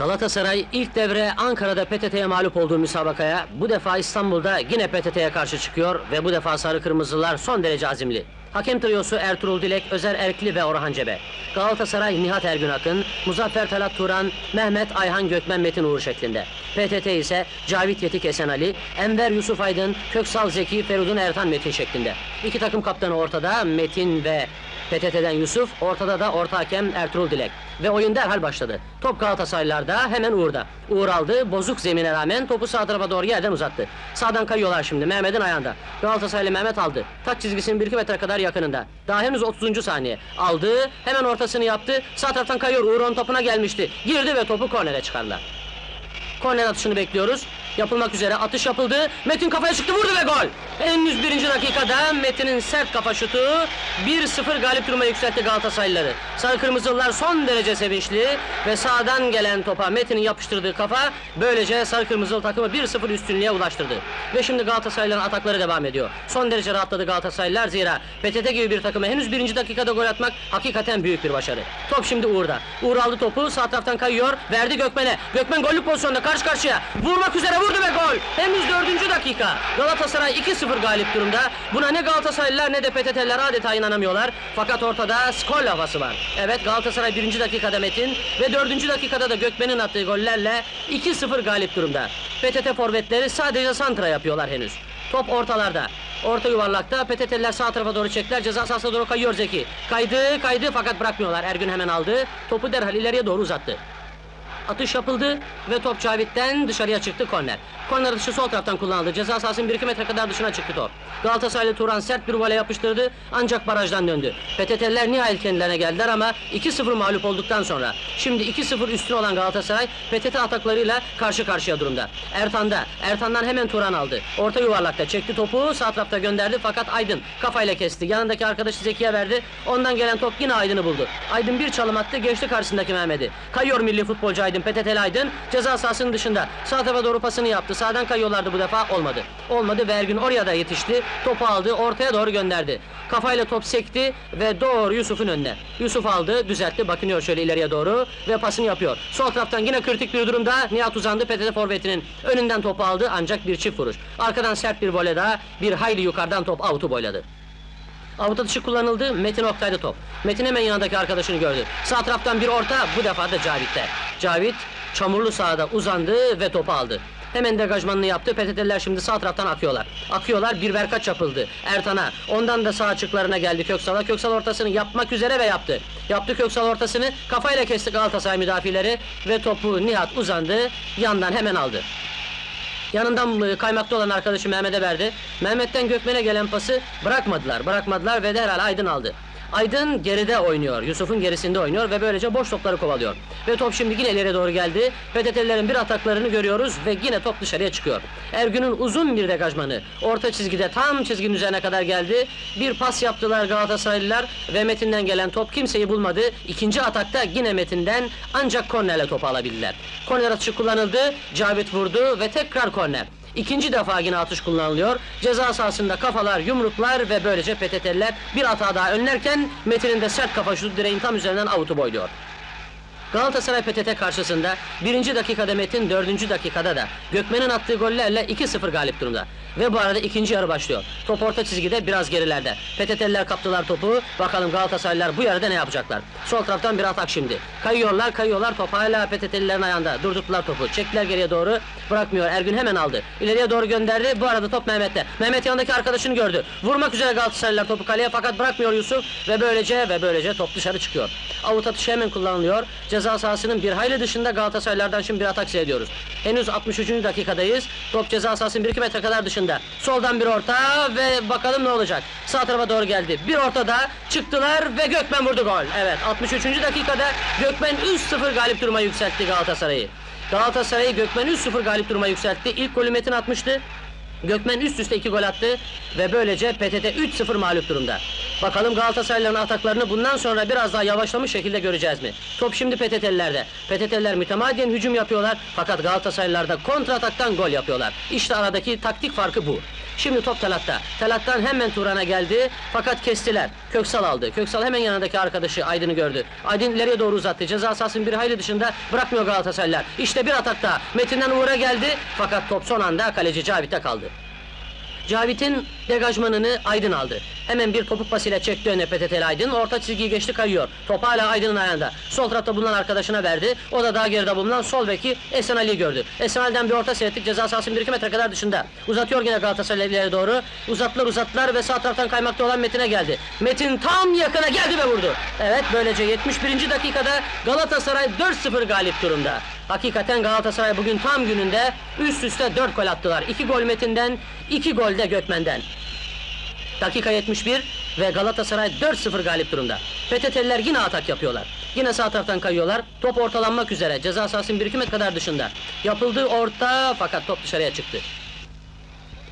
Galatasaray ilk devre Ankara'da PTT'ye mağlup olduğu müsabakaya bu defa İstanbul'da yine PTT'ye karşı çıkıyor ve bu defa sarı kırmızılar son derece azimli. Hakem triyosu Ertuğrul Dilek, Özer Erkli ve Orhan Cebe. Galatasaray Nihat Ergün Akın, Muzaffer Talat Turan, Mehmet Ayhan Gökmen Metin Uğur şeklinde. PTT ise Cavit Yetik Esen Ali, Enver Yusuf Aydın, Köksal Zeki, Feridun Ertan Metin şeklinde. İki takım kaptanı ortada Metin ve PTT'den Yusuf, ortada da orta hakem Ertuğrul Dilek. Ve oyun derhal başladı. Top Galatasaraylılarda hemen Uğur'da. Uğur aldı, bozuk zemine rağmen topu sağ tarafa doğru yerden uzattı. Sağdan kayıyorlar şimdi, Mehmet'in ayağında. Galatasaraylı Mehmet aldı. Taç çizgisinin 1-2 metre kadar yakınında. Daha henüz 30. saniye. Aldı, hemen ortasını yaptı. Sağ taraftan kayıyor, Uğur topuna gelmişti. Girdi ve topu kornere çıkardılar. Korner atışını bekliyoruz. Yapılmak üzere atış yapıldı. Metin kafaya çıktı vurdu ve gol. Henüz birinci dakikada Metin'in sert kafa şutu 1-0 galip duruma yükseltti Galatasaraylıları. Sarı kırmızılar son derece sevinçli ve sağdan gelen topa Metin'in yapıştırdığı kafa böylece sarı kırmızılı takımı 1-0 üstünlüğe ulaştırdı. Ve şimdi Galatasaraylıların atakları devam ediyor. Son derece rahatladı Galatasaraylılar zira PTT gibi bir takıma henüz birinci dakikada gol atmak hakikaten büyük bir başarı. Top şimdi Uğur'da. Uğur aldı topu sağ taraftan kayıyor verdi Gökmen'e. Gökmen gollük pozisyonda karşı karşıya vurmak üzere vurdu ve gol. Henüz dördüncü dakika. Galatasaray 2-0 galip durumda. Buna ne Galatasaraylılar ne de PTT'liler adeta inanamıyorlar. Fakat ortada skor havası var. Evet Galatasaray birinci dakikada Metin ve dördüncü dakikada da Gökmen'in attığı gollerle 2-0 galip durumda. PTT forvetleri sadece santra yapıyorlar henüz. Top ortalarda. Orta yuvarlakta PTT'liler sağ tarafa doğru çektiler. Ceza sahasına doğru kayıyor Zeki. Kaydı, kaydı fakat bırakmıyorlar. Ergün hemen aldı. Topu derhal ileriye doğru uzattı. Atış yapıldı ve top Cavit'ten dışarıya çıktı korner. Korner atışı sol taraftan kullanıldı. Ceza sahasının 1-2 metre kadar dışına çıktı top. Galatasaraylı Turan sert bir vole yapıştırdı ancak barajdan döndü. PTT'liler nihayet kendilerine geldiler ama 2-0 mağlup olduktan sonra şimdi 2-0 üstün olan Galatasaray PTT ataklarıyla karşı karşıya durumda. Ertan'da. Ertan'dan hemen Turan aldı. Orta yuvarlakta çekti topu sağ tarafta gönderdi fakat Aydın kafayla kesti. Yanındaki arkadaşı Zeki'ye verdi. Ondan gelen top yine Aydın'ı buldu. Aydın bir çalım attı geçti karşısındaki Mehmet'i. Kayıyor milli futbolcu Aydın PTT'li Aydın ceza sahasının dışında sağ tarafa doğru pasını yaptı. Sağdan kayıyorlardı bu defa olmadı. Olmadı ve Ergün oraya da yetişti. Topu aldı ortaya doğru gönderdi. Kafayla top sekti ve doğru Yusuf'un önüne. Yusuf aldı düzeltti bakınıyor şöyle ileriye doğru ve pasını yapıyor. Sol taraftan yine kritik bir durumda Nihat uzandı PTT forvetinin önünden topu aldı ancak bir çift vuruş. Arkadan sert bir vole daha bir hayli yukarıdan top avutu boyladı. Avut atışı kullanıldı. Metin Oktay'da top. Metin hemen yanındaki arkadaşını gördü. Sağ taraftan bir orta, bu defa da Cavit'te. Cavit çamurlu sahada uzandı ve topu aldı. Hemen degajmanını yaptı. PTT'liler şimdi sağ taraftan akıyorlar. Akıyorlar. Bir verkaç yapıldı. Ertan'a. Ondan da sağ açıklarına geldi Köksal'a. Köksal ortasını yapmak üzere ve yaptı. Yaptı Köksal ortasını. Kafayla kesti Galatasaray müdafileri ve topu Nihat uzandı. Yandan hemen aldı. Yanından e, kaymakta olan arkadaşı Mehmet'e verdi. Mehmet'ten Gökmen'e gelen pası bırakmadılar. Bırakmadılar ve derhal Aydın aldı. Aydın geride oynuyor. Yusuf'un gerisinde oynuyor ve böylece boş topları kovalıyor. Ve top şimdi yine ileriye doğru geldi. PTT'lilerin bir ataklarını görüyoruz ve yine top dışarıya çıkıyor. Ergün'ün uzun bir degajmanı. Orta çizgide tam çizginin üzerine kadar geldi. Bir pas yaptılar Galatasaraylılar ve Metin'den gelen top kimseyi bulmadı. İkinci atakta yine Metin'den ancak kornerle topu alabildiler. Korner atışı kullanıldı. Cavit vurdu ve tekrar korner. İkinci defa yine atış kullanılıyor. Ceza sahasında kafalar, yumruklar ve böylece PTT'liler bir hata daha önlerken Metin'in de sert kafa şutu direğin tam üzerinden avutu boyluyor. Galatasaray PTT karşısında birinci dakikada Metin, dördüncü dakikada da Gökmen'in attığı gollerle 2-0 galip durumda. Ve bu arada ikinci yarı başlıyor. Top orta çizgide biraz gerilerde. PTT'liler kaptılar topu. Bakalım Galatasaraylılar bu yarıda ne yapacaklar? Sol taraftan bir atak şimdi. Kayıyorlar, kayıyorlar. Top hala PTT'lilerin ayağında. Durdurttular topu. Çektiler geriye doğru. Bırakmıyor. Ergün hemen aldı. İleriye doğru gönderdi. Bu arada top Mehmet'te. Mehmet yanındaki arkadaşını gördü. Vurmak üzere Galatasaraylılar topu kaleye fakat bırakmıyor Yusuf. Ve böylece ve böylece top dışarı çıkıyor. Avut atışı hemen kullanılıyor. Ceza sahasının bir hayli dışında Galatasaraylardan şimdi bir atak seyrediyoruz. Henüz 63. dakikadayız. Top ceza sahasının 1-2 metre kadar dışında. Soldan bir orta ve bakalım ne olacak. Sağ tarafa doğru geldi. Bir ortada çıktılar ve Gökmen vurdu gol. Evet 63. dakikada Gökmen 3-0 galip duruma yükseltti Galatasaray'ı. Galatasaray Gökmen 3-0 galip duruma yükseltti. İlk golü Metin atmıştı. Gökmen üst üste iki gol attı ve böylece PTT 3-0 mağlup durumda. Bakalım Galatasaraylıların ataklarını bundan sonra biraz daha yavaşlamış şekilde göreceğiz mi? Top şimdi PTT'lilerde. PTT'liler mütemadiyen hücum yapıyorlar fakat Galatasaraylılar da kontra ataktan gol yapıyorlar. İşte aradaki taktik farkı bu. Şimdi top Talat'ta. Talat'tan hemen Turan'a geldi fakat kestiler. Köksal aldı. Köksal hemen yanındaki arkadaşı Aydın'ı gördü. Aydın ileriye doğru uzattı. Ceza sahasının bir hayli dışında bırakmıyor Galatasaraylılar. İşte bir atakta. Metin'den Uğur'a geldi fakat top son anda kaleci Cavit'e kaldı. Cavit'in degajmanını Aydın aldı. Hemen bir topuk pasıyla çekti öne PTT'li Aydın. Orta çizgiyi geçti kayıyor. Top hala Aydın'ın ayağında. Sol tarafta bulunan arkadaşına verdi. O da daha geride bulunan sol beki Esen Ali'yi gördü. Esen Ali'den bir orta seyrettik. Ceza sahasının 1-2 metre kadar dışında. Uzatıyor yine Galatasaray doğru. Uzattılar uzattılar ve sağ taraftan kaymakta olan Metin'e geldi. Metin tam yakına geldi ve vurdu. Evet böylece 71. dakikada Galatasaray 4-0 galip durumda. Hakikaten Galatasaray bugün tam gününde üst üste 4 gol attılar. 2 gol Metin'den, 2 gol de Gökmen'den. Dakika 71 ve Galatasaray 4-0 galip durumda. PTT'liler yine atak yapıyorlar. Yine sağ taraftan kayıyorlar. Top ortalanmak üzere. Ceza sahasının 1-2 metre kadar dışında. Yapıldı orta fakat top dışarıya çıktı.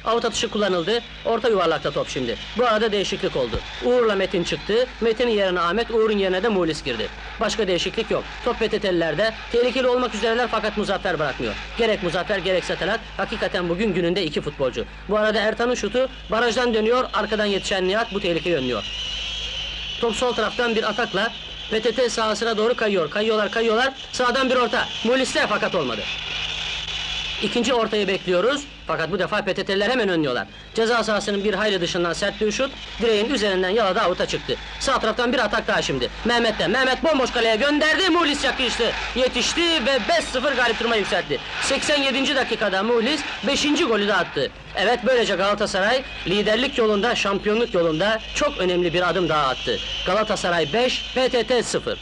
Avut atışı kullanıldı. Orta yuvarlakta top şimdi. Bu arada değişiklik oldu. Uğur'la Metin çıktı. Metin'in yerine Ahmet, Uğur'un yerine de Mulis girdi. Başka değişiklik yok. Top PTT'lilerde. Tehlikeli olmak üzereler fakat Muzaffer bırakmıyor. Gerek Muzaffer gerekse Talat. Hakikaten bugün gününde iki futbolcu. Bu arada Ertan'ın şutu barajdan dönüyor. Arkadan yetişen Nihat bu tehlikeyi önlüyor. Top sol taraftan bir atakla PTT sahasına doğru kayıyor. Kayıyorlar kayıyorlar. Sağdan bir orta. Mulis'te fakat olmadı. İkinci ortayı bekliyoruz. Fakat bu defa PTT'liler hemen önlüyorlar. Ceza sahasının bir hayli dışından sert bir şut. Direğin üzerinden yaladı avuta çıktı. Sağ taraftan bir atak daha şimdi. Mehmet'ten. Mehmet bomboş kaleye gönderdi. Muhlis yakıştı. Yetişti ve 5-0 galip duruma yükseltti. 87. dakikada Muhlis 5. golü de attı. Evet böylece Galatasaray liderlik yolunda, şampiyonluk yolunda çok önemli bir adım daha attı. Galatasaray 5, PTT 0.